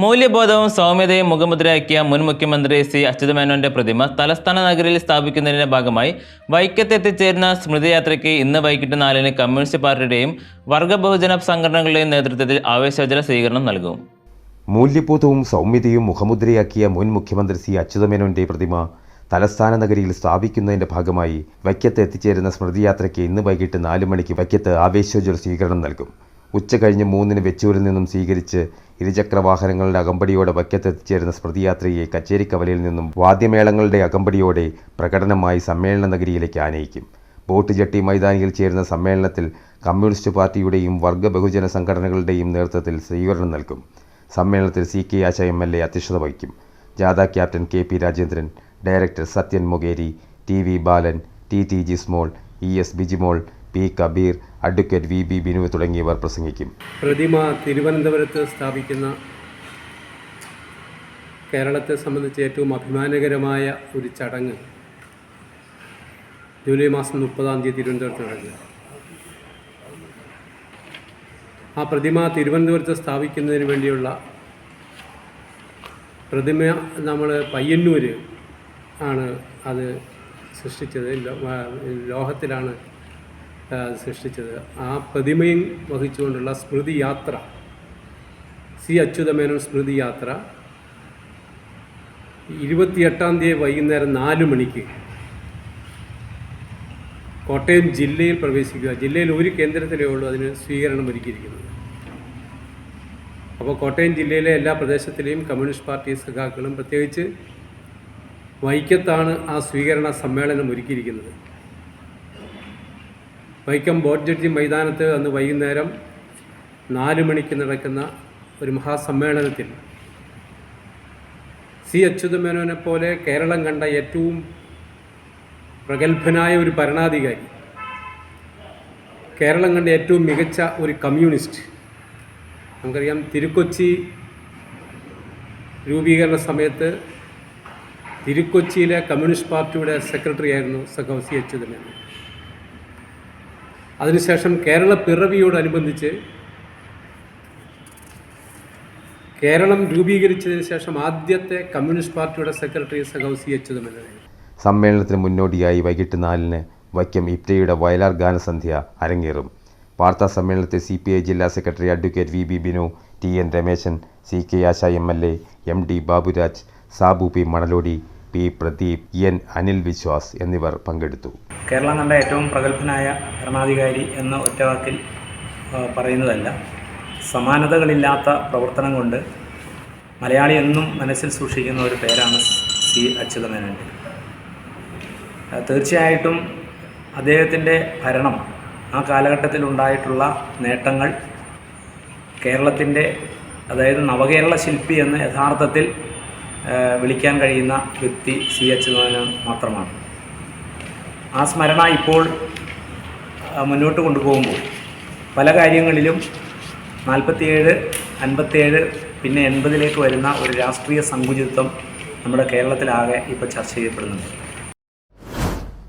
മൂല്യബോധവും സൗമ്യതയും മുഖമുദ്രയാക്കിയ മുൻ മുഖ്യമന്ത്രി സി അച്യുതമേനോന്റെ പ്രതിമ തലസ്ഥാന നഗരിയിൽ സ്ഥാപിക്കുന്നതിന്റെ ഭാഗമായി വൈക്കത്തെത്തിച്ചേരുന്ന സ്മൃതിയാത്രയ്ക്ക് ഇന്ന് വൈകിട്ട് നാലിന് കമ്മ്യൂണിസ്റ്റ് പാർട്ടിയുടെയും വർഗ ബഹുജന സംഘടനകളുടെയും നേതൃത്വത്തിൽ ആവേശോചന സ്വീകരണം നൽകും. മൂല്യബോധവും സൗമ്യതയും മുഖമുദ്രയാക്കിയ മുൻ മുഖ്യമന്ത്രി സി അച്യുതമേനോന്റെ പ്രതിമ തലസ്ഥാന നഗരിയിൽ സ്ഥാപിക്കുന്നതിന്റെ ഭാഗമായി വൈക്കത്ത് എത്തിച്ചേരുന്ന സ്മൃതിയാത്രയ്ക്ക് ഇന്ന് വൈകിട്ട് നാല് മണിക്ക് വൈക്കത്ത് ആവേശോജ്വല സ്വീകരണം നൽകും. ഉച്ച കഴിഞ്ഞ് മൂന്നിന് വെച്ചൂരിൽ നിന്നും സ്വീകരിച്ച് ഇരുചക്ര വാഹനങ്ങളുടെ അകമ്പടിയോടെ വക്കത്തെത്തിച്ചേരുന്ന സ്മൃതിയാത്രയെ കച്ചേരിക്കവലയിൽ നിന്നും വാദ്യമേളങ്ങളുടെ അകമ്പടിയോടെ പ്രകടനമായി സമ്മേളന നഗരിയിലേക്ക് ആനയിക്കും. ബോട്ട് ജട്ടി മൈതാനിയിൽ ചേരുന്ന സമ്മേളനത്തിൽ കമ്മ്യൂണിസ്റ്റ് പാർട്ടിയുടെയും വർഗ ബഹുജന സംഘടനകളുടെയും നേതൃത്വത്തിൽ സ്വീകരണം നൽകും. സമ്മേളനത്തിൽ C K Asha M L A അധ്യക്ഷത വഹിക്കും. ജാഥ captain K P Rajendran director Sathyan Mokeri T V Balan T T Jismol E S Bijimol P Kabeer advocate V B Binu തുടങ്ങിയവർ പ്രസംഗിക്കും. പ്രതിമ തിരുവനന്തപുരത്ത് സ്ഥാപിക്കുന്ന കേരളത്തെ സംബന്ധിച്ച് ഏറ്റവും അഭിമാനകരമായ ഒരു ചടങ്ങ് ജൂലൈ മാസം മുപ്പതാം തീയതി തിരുവനന്തപുരത്ത് നടക്കുക. ആ പ്രതിമ തിരുവനന്തപുരത്ത് സ്ഥാപിക്കുന്നതിന് വേണ്ടിയുള്ള പ്രതിമ നമ്മൾ പയ്യന്നൂർ ആണ് അത് സൃഷ്ടിച്ചത്. ലോഹത്തിലാണ് സൃഷ്ടിച്ചത്. ആ പ്രതിമയും വഹിച്ചുകൊണ്ടുള്ള സ്മൃതി യാത്ര സി അച്യുതമേനോൻ സ്മൃതി യാത്ര ഇരുപത്തിയെട്ടാം തീയതി വൈകുന്നേരം നാല് മണിക്ക് കോട്ടയം ജില്ലയിൽ പ്രവേശിക്കുക. ജില്ലയിൽ ഒരു കേന്ദ്രത്തിലേ ഉള്ളൂ അതിന് സ്വീകരണം ഒരുക്കിയിരിക്കുന്നത്. അപ്പോൾ കോട്ടയം ജില്ലയിലെ എല്ലാ പ്രദേശത്തിലെയും കമ്മ്യൂണിസ്റ്റ് പാർട്ടി സഖാക്കളും പ്രത്യേകിച്ച് വൈക്കത്താണ് ആ സ്വീകരണ സമ്മേളനം ഒരുക്കിയിരിക്കുന്നത്. വൈക്കം ബോട്ട് ജഡ്ജി മൈതാനത്ത് അന്ന് വൈകുന്നേരം നാല് മണിക്ക് നടക്കുന്ന ഒരു മഹാസമ്മേളനത്തിൽ സി അച്യുതമേനോനെ പോലെ കേരളം കണ്ട ഏറ്റവും പ്രഗത്ഭനായ ഒരു ഭരണാധികാരി കേരളം കണ്ട ഏറ്റവും മികച്ച ഒരു കമ്മ്യൂണിസ്റ്റ്. നമുക്കറിയാം തിരുക്കൊച്ചി രൂപീകരണ സമയത്ത് തിരുക്കൊച്ചിയിലെ കമ്മ്യൂണിസ്റ്റ് പാർട്ടിയുടെ സെക്രട്ടറി ആയിരുന്നു സഖാവ് സി അച്യുതമേനോൻ. അതിനുശേഷം കേരള പിറവിയോടനുബന്ധിച്ച് കേരളം രൂപീകരിച്ചതിന് ശേഷം ആദ്യത്തെ കമ്മ്യൂണിസ്റ്റ് പാർട്ടിയുടെ സെക്രട്ടറി സഖാവ് സി അച്യുതമേനോനായിരുന്നു സമ്മേളനത്തിന് മുന്നോടിയായി വൈകിട്ട് നാലിന് വൈക്കം ഇപ്റ്റയുടെ വയലാർ ഗാനസന്ധ്യ അരങ്ങേറും. വാർത്താ സമ്മേളനത്തെ സി പി ഐ ജില്ലാ secretary advocate V B Binu T N Rameshan C K Asha M L A M D Baburaj Sabu P Manalodi P Pradeep N Anil Viswas എന്നിവർ പങ്കെടുത്തു. കേരളം കണ്ട ഏറ്റവും പ്രഗത്ഭനായ ഭരണാധികാരി എന്ന ഒറ്റവാക്കിൽ പറയുന്നതല്ല. സമാനതകളില്ലാത്ത പ്രവർത്തനം കൊണ്ട് മലയാളി എന്നും മനസ്സിൽ സൂക്ഷിക്കുന്ന ഒരു പേരാണ് സി അച്യുതമേനോൻ. തീർച്ചയായിട്ടും അദ്ദേഹത്തിന്റെ ഭരണം ആ കാലഘട്ടത്തിൽ ഉണ്ടായിട്ടുള്ള നേട്ടങ്ങൾ കേരളത്തിന്റെ അതായത് നവകേരള ശില്പി എന്ന് യഥാർത്ഥത്തിൽ വിളിക്കാൻ കഴിയുന്ന വ്യക്തി സി അച്യുതമേനോൻ മാത്രമാണ്. ആ സ്മരണ ഇപ്പോൾ മുന്നോട്ട് കൊണ്ടുപോകുമ്പോൾ. പല കാര്യങ്ങളിലും നാൽപ്പത്തിയേഴ് അൻപത്തിയേഴ് പിന്നെ എൺപതിലേക്ക് വരുന്ന ഒരു രാഷ്ട്രീയ സങ്കുചിത്വം നമ്മുടെ കേരളത്തിലാകെ ഇപ്പോൾ ചർച്ച ചെയ്യപ്പെടുന്നുണ്ട്.